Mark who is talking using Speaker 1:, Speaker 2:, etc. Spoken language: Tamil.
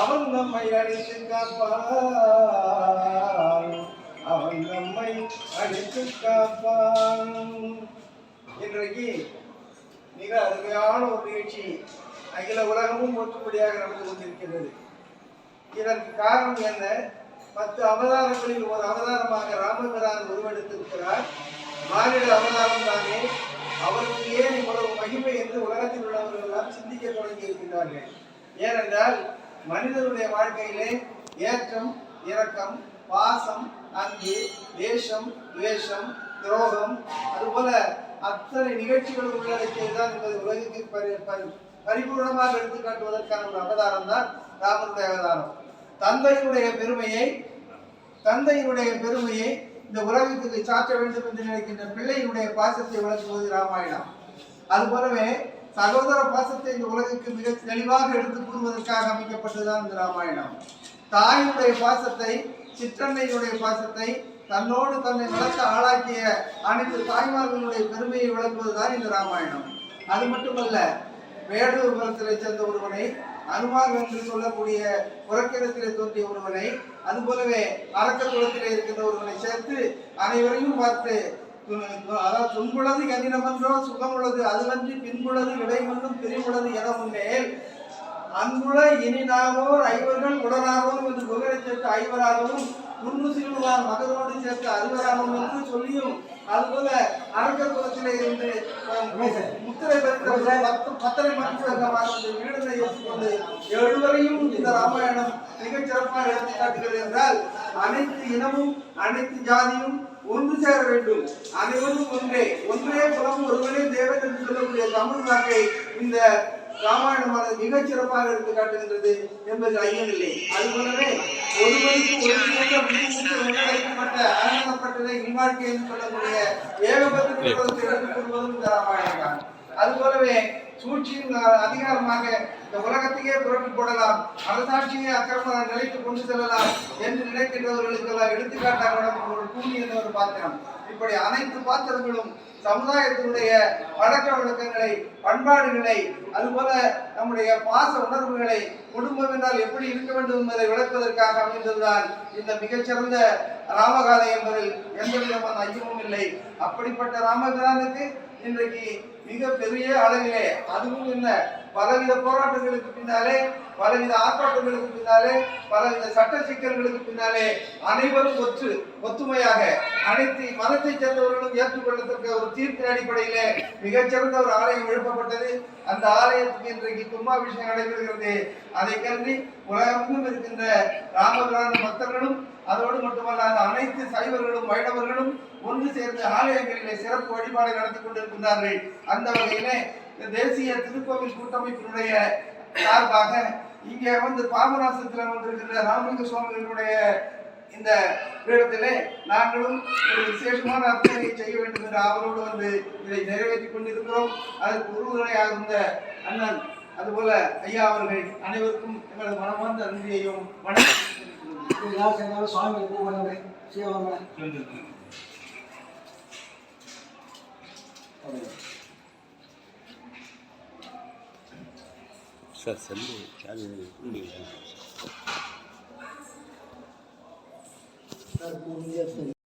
Speaker 1: அவன் நம்மை அடித்து காப்பான். அவன் நம்மை அடித்து காப்பான். இன்றைக்கு மிக அருமையான ஒரு நிகழ்ச்சி அகில உலகமும் ஒற்றுப்படியாக நடந்து கொண்டிருக்கிறது இதற்கு காரணம் என்ன? பத்து அவதாரங்களில் ஒரு அவதாரமாக ராமபிரான் உருவெடுத்திருக்கிறார். மானிட அவதாரம் தானே. அவருக்கு ஏன் இவ்வளவு மகிமை என்று உலகத்தில் உள்ளவர்கள் எல்லாம் சிந்திக்க தொடங்கி இருக்கின்றார்கள் ஏனென்றால் மனிதனுடைய வாழ்க்கையிலே ஏற்றம் இரக்கம் பாசம் அன்பு தேசம் துவேஷம் துரோகம் அதுபோல அத்தனை நிகழ்ச்சிகளும் உள்ளடக்கியதுதான் என்பது உலகிற்கு பரி பரி- பரிபூர்ணமாக எடுத்துக்காட்டுவதற்கான ஒரு அவதாரம் தான் ராமனுடைய அவதாரம். தந்தையினுடைய பெருமையை தந்தையினுடைய பெருமையை இந்த உலகத்துக்கு சாற்ற வேண்டும் என்று நினைக்கின்ற பிள்ளையினுடைய பாசத்தை வளர்த்துவது ராமாயணம். அதுபோலவே சகோதர பாசத்தை இந்த உலகுக்கு மிக தெளிவாக எடுத்து கூறுவதற்காக அமைக்கப்பட்டதுதான் இந்த ராமாயணம். தாயினுடைய பாசத்தை சிற்றன்னையுடைய பாசத்தை தன்னோடு தன்னை வளர்த்த ஆளாக்கிய அனைத்து தாய்மார்களுடைய பெருமையை விளக்குவதுதான் இந்த ராமாயணம். அது மட்டுமல்ல வேடூர் குலத்திலே சேர்ந்த ஒருவனை அனுமார் என்று சொல்லக்கூடிய புறக்கிடத்திலே தோன்றிய ஒருவனை அதுபோலவே அரக்க குலத்திலே இருக்கின்ற ஒருவனை சேர்த்து அனைவரையும் பார்த்து அதாவது துன்புள்ளது கண்ணினமன்றோ சுகமுள்ளது அதுவன்றி பின்புள்ளது விடைமன்னும் பிரிவுள்ளது என முன்னேல் அன்புள்ள இனி நாமோர் ஐவர்கள் உடனாகவும் என்று குகரை சேர்த்து ஐவராகவும் குன்று சிறுவார் மகனோடு சேர்த்து அறுவராகவும் என்று சொல்லியும் அதுபோல அரக்கர் குலத்திலே இருந்து முத்திரை பெற்ற பத்து பத்தரை மருத்துவமாக வந்து வீடுகளை ஏற்றுக்கொண்டு எழுவரையும் இந்த ராமாயணம் மிகச் சிறப்பாக எடுத்து காட்டுகிறது என்றால் அனைத்து இனமும் அனைத்து ஜாதியும் ஒன்று சேர வேண்டும். அனைவரும் ஒன்றே. ஒன்றே குலம் ஒருவரே தேவன் என்று சொல்லக்கூடிய தமிழ் வாக்கை இந்த ராமாயணமானது மிகச் சிறப்பாக எடுத்து காட்டுகின்றது என்பது ஐயமில்லை. அதுபோலவே ஒருவருக்கு ஒரு உள்ளடக்கப்பட்ட அரணப்பட்டதை இல்வாழ்க்கை என்று சொல்லக்கூடிய ஏகபத்திர எடுத்துக் கொள்வதும் இந்த ராமாயணம் தான் அதுபோலவே சூழ்ச்சியின் அதிகாரமாக இந்த உலகத்தையே புரட்டி போடலாம். அரசாட்சியை அக்கிரம நிலைக்கு கொண்டு செல்லலாம் என்று நினைக்கின்றவர்களுக்கெல்லாம் எடுத்துக்காட்டாக ஒரு பூமி என்ற ஒரு பாத்திரம். இப்படி அனைத்து பாத்திரங்களும் சமுதாயத்தினுடைய வழக்க வழக்கங்களை பண்பாடுகளை அதுபோல நம்முடைய பாச உணர்வுகளை குடும்பம் என்றால் எப்படி இருக்க வேண்டும் என்பதை விளக்குவதற்காக அமைந்ததுதான் இந்த மிகச்சிறந்த ராமகாதை என்பதில் எந்த விதமான ஐயமும் இல்லை. அப்படிப்பட்ட ராமபிரானுக்கு இன்றைக்கு மிக பெரிய அளவிலே. அதுவும் என்ன? பலவித போராட்டங்களுக்கு பின்னாலே பலவித ஆர்ப்பாட்டங்களுக்கு பின்னாலே பலவித சட்ட சிக்கல்களுக்கு பின்னாலே அனைவரும் ஒற்று ஒத்துமையாக அனைத்து மதத்தை சேர்ந்தவர்களும் ஏற்றுக்கொள்ளத்தக்க ஒரு தீர்ப்பின் அடிப்படையிலே மிகச்சிறந்த ஒரு ஆலயம் எழுப்பப்பட்டது. அந்த ஆலயத்துக்கு இன்றைக்கு கும்பாபிஷேகம் நடைபெறுகிறது. அதை கருதி உலகமெங்கும் இருக்கின்ற ராமபிரான பக்தர்களும் அதோடு மட்டுமல்லாத அனைத்து சைவர்களும் வைணவர்களும் ஒன்று சேர்ந்து ஆலயங்களிலே சிறப்பு வழிபாடு நடத்தி கொண்டிருக்கின்றார்கள். அந்த வகையிலே தேசிய திருக்கோவில் கூட்டமைப்பினுடைய சார்பாக இங்கே வந்து பாபநாசத்தில் வந்திருக்கிற ராமலிங்க சுவாமிகளுடைய இந்த பீடத்திலே நாங்களும் ஒரு விசேஷமான அர்ச்சனையை செய்ய வேண்டும் என்ற ஆவலோடு வந்து இதை நிறைவேற்றி கொண்டிருக்கிறோம். அதற்கு உறுதுணையாக இருந்த அண்ணன் அதுபோல ஐயா அவர்கள் அனைவருக்கும் எங்களது மனமார்ந்த நன்றியையும் வணக்கம்.
Speaker 2: சுவாமி স্যার